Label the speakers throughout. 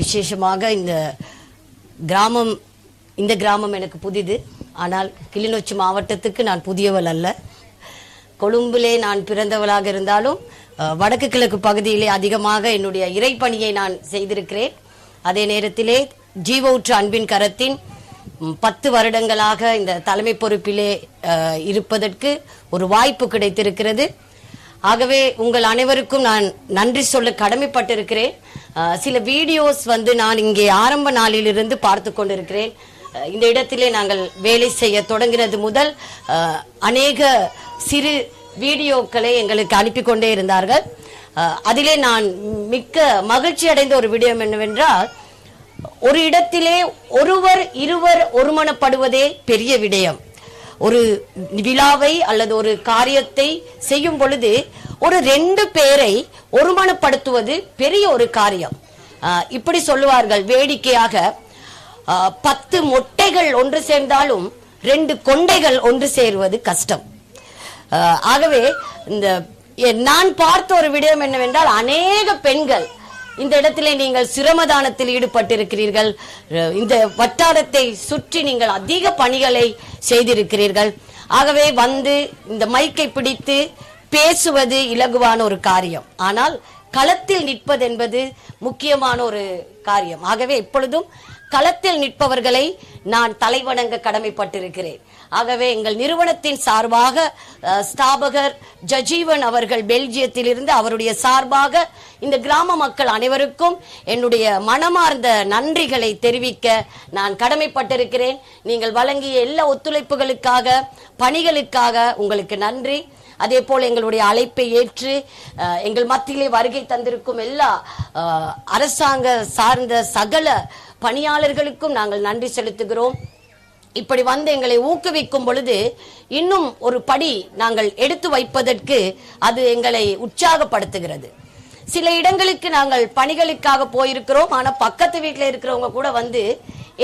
Speaker 1: விசேஷமாக இந்த கிராமம் இந்த கிராமம் எனக்கு புதிது. ஆனால் கிளிநொச்சி மாவட்டத்துக்கு நான் புதியவள் அல்ல. கொழும்பிலே நான் பிறந்தவளாக இருந்தாலும் வடக்கு கிழக்கு பகுதியிலே அதிகமாக என்னுடைய இறைப்பணியை நான் செய்திருக்கிறேன். அதே நேரத்திலே ஜீவவுற்று அன்பின் கரத்தின் பத்து வருடங்களாக இந்த தலைமை பொறுப்பிலே இருப்பதற்கு ஒரு வாய்ப்பு கிடைத்திருக்கிறது. ஆகவே உங்கள் அனைவருக்கும் நான் நன்றி சொல்ல கடமைப்பட்டிருக்கிறேன். சில வீடியோஸ் வந்து நான் இங்கே ஆரம்ப நாளிலிருந்து பார்த்து கொண்டிருக்கிறேன். இந்த இடத்திலே நாங்கள் வேலை செய்ய தொடங்கினது முதல் அநேக சிறு வீடியோக்களை எங்களுக்கு அனுப்பி கொண்டே இருந்தார்கள். அதிலே நான் மிக்க மகிழ்ச்சி அடைந்த ஒரு விடயம் என்னவென்றால் ஒரு இடத்திலே ஒருவர் இருவர் ஒருமனப்படுவதே பெரிய விடயம். ஒரு விழாவை அல்லது ஒரு காரியத்தை செய்யும் பொழுது ஒரு ரெண்டு பேரை ஒருமனப்படுத்துவது பெரிய ஒரு காரியம். இப்படி சொல்லுவார்கள். வேடிக்கையாக பத்து மொட்டைகள் ஒன்று சேர்ந்தாலும் ரெண்டு கொண்டைகள் ஒன்று சேருவது கஷ்டம். ஆகவே இந்த நான் பார்த்த ஒரு விடயம் என்னவென்றால் அநேக பெண்கள் இந்த இடத்திலே நீங்கள் சிரமதானத்தில் ஈடுபட்டிருக்கிறீர்கள். இந்த வட்டாரத்தை சுற்றி நீங்கள் அதிக பணிகளை செய்திருக்கிறீர்கள். ஆகவே வந்து இந்த மைக்கை பிடித்து பேசுவது இலகுவான ஒரு காரியம். ஆனால் களத்தில் நிற்பது என்பது முக்கியமான ஒரு காரியம். ஆகவே எப்பொழுதும் களத்தில் நிற்பவர்களை நான் தலைவணங்க கடமைப்பட்டிருக்கிறேன். ஆகவே எங்கள் நிறுவனத்தின் சார்பாக ஸ்தாபகர் ஜஜீவன் அவர்கள் பெல்ஜியத்திலிருந்து அவருடைய சார்பாக இந்த கிராம மக்கள் அனைவருக்கும் என்னுடைய மனமார்ந்த நன்றிகளை தெரிவிக்க நான் கடமைப்பட்டிருக்கிறேன். நீங்கள் வழங்கிய எல்லா ஒத்துழைப்புகளுக்காக பணிகளுக்காக உங்களுக்கு நன்றி. அதே போல் எங்களுடைய அழைப்பை ஏற்று எங்கள் மத்தியிலே வருகை தந்திருக்கும் எல்லா அரசாங்க சார்ந்த சகல பணியாளர்களுக்கும் நாங்கள் நன்றி செலுத்துகிறோம். இப்படி வந்து எங்களை ஊக்குவிக்கும் பொழுது இன்னும் ஒரு படி நாங்கள் எடுத்து வைப்பதற்கு அது எங்களை உற்சாகப்படுத்துகிறது. சில இடங்களுக்கு நாங்கள் பணிகளுக்காக போயிருக்கிறோம். ஆனால் பக்கத்து வீட்டில் இருக்கிறவங்க கூட வந்து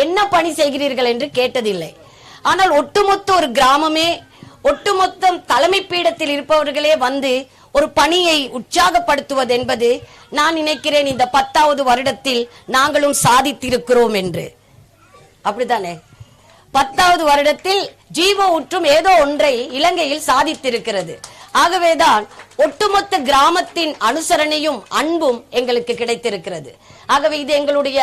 Speaker 1: என்ன பணி செய்கிறீர்கள்? என்று கேட்டதில்லை. ஆனால் ஒட்டுமொத்த ஒரு கிராமமே ஒட்டுமொத்தம் தலைமை பீடத்தில் இருப்பவர்களே வந்து ஒரு பணியை உற்சாகப்படுத்துவது என்பது நான் நினைக்கிறேன் இந்த பத்தாவது வருடத்தில் நாங்களும் சாதித்திருக்கிறோம் என்று. அப்படித்தானே? பத்தாவது வருடத்தில் ஜீவ உற்றும் ஏதோ ஒன்றை இலங்கையில் சாதித்திருக்கிறது. ஆகவேதான் ஒட்டுமொத்த கிராமத்தின் அனுசரணையும் அன்பும் எங்களுக்கு கிடைத்திருக்கிறது. ஆகவே இது எங்களுடைய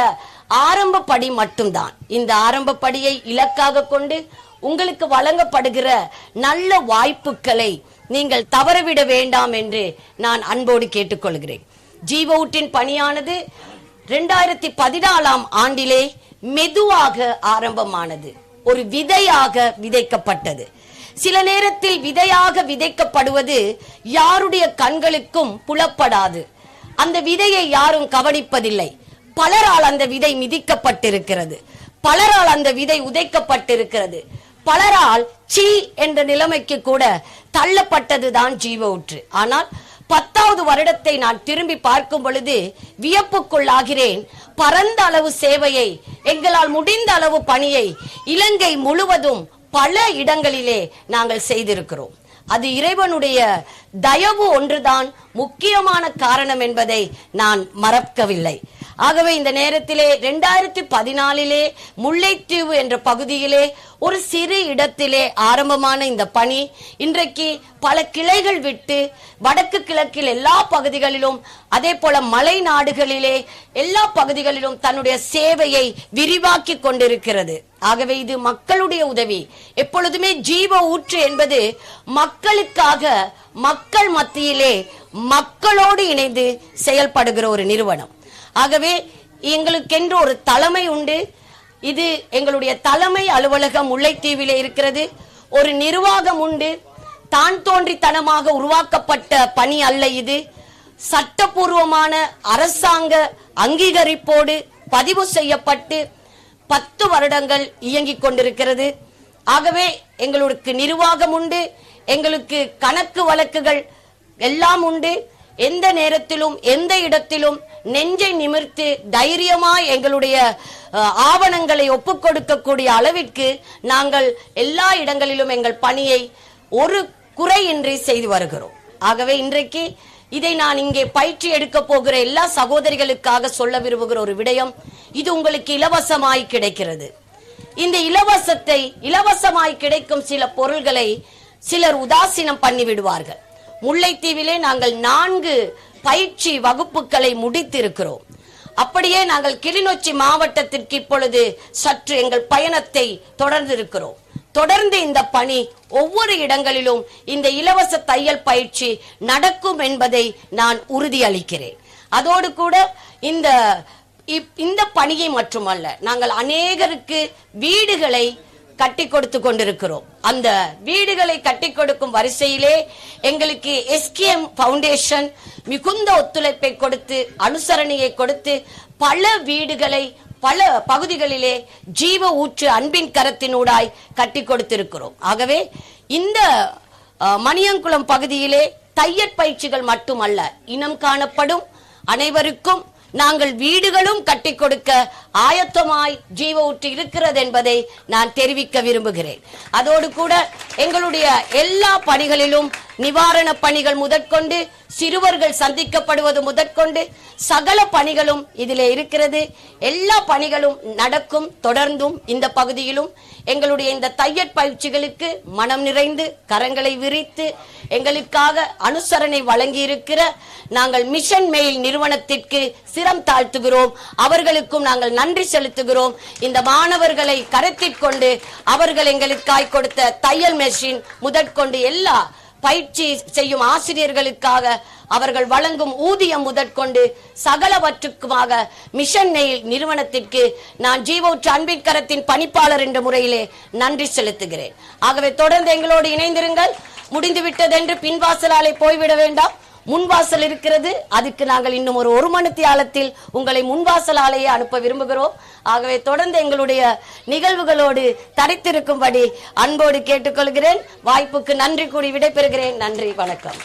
Speaker 1: ஆரம்ப படி மட்டும்தான். இந்த ஆரம்ப படியை இலக்காக கொண்டு உங்களுக்கு வழங்கப்படுகிற நல்ல வாய்ப்புகளை நீங்கள் தவறவிட வேண்டாம் என்று நான் அன்போடு கேட்டுக்கொள்கிறேன். ஜீவ பணியானது ரெண்டாயிரத்தி பதினாலாம் ஆண்டிலே மெதுவாக ஆரம்பமானது. ஒரு விதையாக விதைக்கப்பட்டது. சில நேரத்தில் விதையாக விதைக்கப்படுவது யாருடைய கண்களுக்கும் புலப்படாது. அந்த விதையை யாரும் கவனிப்பதில்லை. பலரால் அந்த விதை மிதிக்கப்பட்டிருக்கிறது. பலரால் அந்த விதை உதைக்கப்பட்டிருக்கிறது. பலரால் சீ என்ற நிலைமைக்கு கூட தள்ளப்பட்டதுதான் ஜீவ ஊற்று ஆனால் பத்தாவது வருடத்தை நான் திரும்பி பார்க்கும் பொழுது வியப்புக்குள்ளாகிறேன். பரந்த அளவு சேவையை எங்களால் முடிந்த அளவு பணியை இலங்கை முழுவதும் பல இடங்களிலே நாங்கள் செய்திருக்கிறோம். அது இறைவனுடைய தயவு ஒன்றுதான் முக்கியமான காரணம் என்பதை நான் மறக்கவில்லை. ஆகவே இந்த நேரத்திலே ரெண்டாயிரத்தி பதினாலிலே முல்லைத்தீவு என்ற பகுதியிலே ஒரு சிறு இடத்திலே ஆரம்பமான இந்த பணி. இன்றைக்கு பல கிளைகள் விட்டு வடக்கு கிழக்கில் எல்லா பகுதிகளிலும் அதே போல மலை நாடுகளிலே எல்லா பகுதிகளிலும் தன்னுடைய சேவையை விரிவாக்கி கொண்டிருக்கிறது. ஆகவே இது மக்களுடைய உதவி. எப்பொழுதுமே ஜீவ ஊற்று என்பது மக்களுக்காக மக்கள் மத்தியிலே மக்களோடு இணைந்து செயல்படுகிற ஒரு நிறுவனம். ஆகவே எங்களுக்கென்று ஒரு தலைமை உண்டு. இது எங்களுடைய தலைமை அலுவலகம் முல்லைத்தீவில் இருக்கிறது. ஒரு நிர்வாகம் உண்டு. தான் தோன்றித்தனமாக உருவாக்கப்பட்ட பணி அல்ல இது. சட்டபூர்வமான அரசாங்க அங்கீகரிப்போடு பதிவு செய்யப்பட்டு பத்து வருடங்கள் இயங்கிக் கொண்டிருக்கிறது. ஆகவே எங்களுக்கு நிர்வாகம் உண்டு. எங்களுக்கு கணக்கு வழக்குகள் எல்லாம் உண்டு. எந்த நேரத்திலும் எந்த இடத்திலும் நெஞ்சை நிமிர்த்து தைரியமாய் எங்களுடைய ஆவணங்களை ஒப்புக் கொடுக்கக்கூடிய அளவிற்கு நாங்கள் எல்லா இடங்களிலும் எங்கள் பணியை ஒரு குறையின்றி செய்து வருகிறோம். ஆகவே இன்றைக்கு இதை நான் இங்கே பயிற்சி எடுக்க போகிற எல்லா சகோதரிகளுக்காக சொல்ல விரும்புகிற ஒரு விடயம் இது உங்களுக்கு இலவசமாய் கிடைக்கிறது. இந்த இலவசத்தை இலவசமாய் கிடைக்கும் சில பொருள்களை சிலர் உதாசீனம் பண்ணி விடுவார்கள் முல்லைத்தீவிலே நாங்கள் நான்கு பயிற்சி வகுப்புகளை முடித்திருக்கிறோம். அப்படியே நாங்கள் கிளிநொச்சி மாவட்டத்திற்கு இப்பொழுது சற்று எங்கள் பயணத்தை தொடர்ந்து இருக்கிறோம் தொடர்ந்து இந்த பணி ஒவ்வொரு இடங்களிலும் இந்த இலவச தையல் பயிற்சி நடக்கும் என்பதை நான் உறுதியளிக்கிறேன். அதோடு கூட இந்த இப்- இந்த பணியை மட்டுமல்ல நாங்கள் அநேகருக்கு வீடுகளை கட்டி கொடுத்து கொண்டிருக்கிறோம். அந்த வீடுகளை கட்டி கொடுக்கும் வரிசையிலே எங்களுக்கு எஸ்கேஎம் ஃபவுண்டேஷன் மிகுந்த ஒத்துழைப்பை கொடுத்து அனுசரணையை கொடுத்து பல வீடுகளை பல பகுதிகளிலே ஜீவ ஊற்று அன்பின் கரத்தினூடாய் கட்டி கொடுத்திருக்கிறோம். ஆகவே இந்த மணியங்குளம் பகுதியிலே தையற் பயிற்சிகள் மட்டுமல்ல இனம் காணப்படும் அனைவருக்கும் நாங்கள் வீடுகளும் கட்டி கொடுக்க ஆயத்தமாய் ஜீவ ஊற்று இருக்கிறது என்பதை நான் தெரிவிக்க விரும்புகிறேன். அதோடு கூட எங்களுடைய எல்லா பணிகளிலும் நிவாரண பணிகள் முதற்கொண்டு சிறுவர்கள் சந்திக்கப்படுவது முதற்கொண்டு சகல பணிகளும் இதில் இருக்கிறது. எல்லா பணிகளும் நடக்கும் தொடர்ந்தும் இந்த பகுதியிலும். எங்களுடைய இந்த தையற் பயிற்சிகளுக்கு மனம் நிறைந்து கரங்களை விரித்து எங்களுக்காக அனுசரணை வழங்கி இருக்கிற நாங்கள் மிஷன் மெயில் நிறுவனத்திற்கு சிரம் தாழ்த்துகிறோம். அவர்களுக்கும் நாங்கள் நன்றி செலுத்துகிறோம். இந்த மாணவர்களை கருத்திற்கொண்டு அவர்கள் எங்களுக்காய் கொடுத்த தையல் மெஷின் முதற்கொண்டு எல்லா பயிற்சி செய்யும் ஆசிரியர்களுக்காக அவர்கள் வழங்கும் ஊதியம் முதற்கொண்டு சகலவற்றுக்குமாக மிஷன் நெயில் நிறுவனத்திற்கு நான் ஜீவோற்று அன்பின் கரத்தின் பணிப்பாளர் என்ற முறையிலே நன்றி செலுத்துகிறேன். ஆகவே தொடர்ந்து எங்களோடு இணைந்திருங்கள். முடிந்துவிட்டதென்று பின்வாசலாலே போய்விட வேண்டாம். முன்வாசல் இருக்கிறது. அதுக்கு நாங்கள் இன்னும் ஒரு ஒரு மணி தியாலத்தில் உங்களை முன்வாசலாலேயே அனுப்ப விரும்புகிறோம். ஆகவே தொடர்ந்து எங்களுடைய நிகழ்வுகளோடு தடைத்திருக்கும்படி அன்போடு கேட்டுக்கொள்கிறேன். வாய்ப்புக்கு நன்றி கூறி விடைபெறுகிறேன். நன்றி வணக்கம்.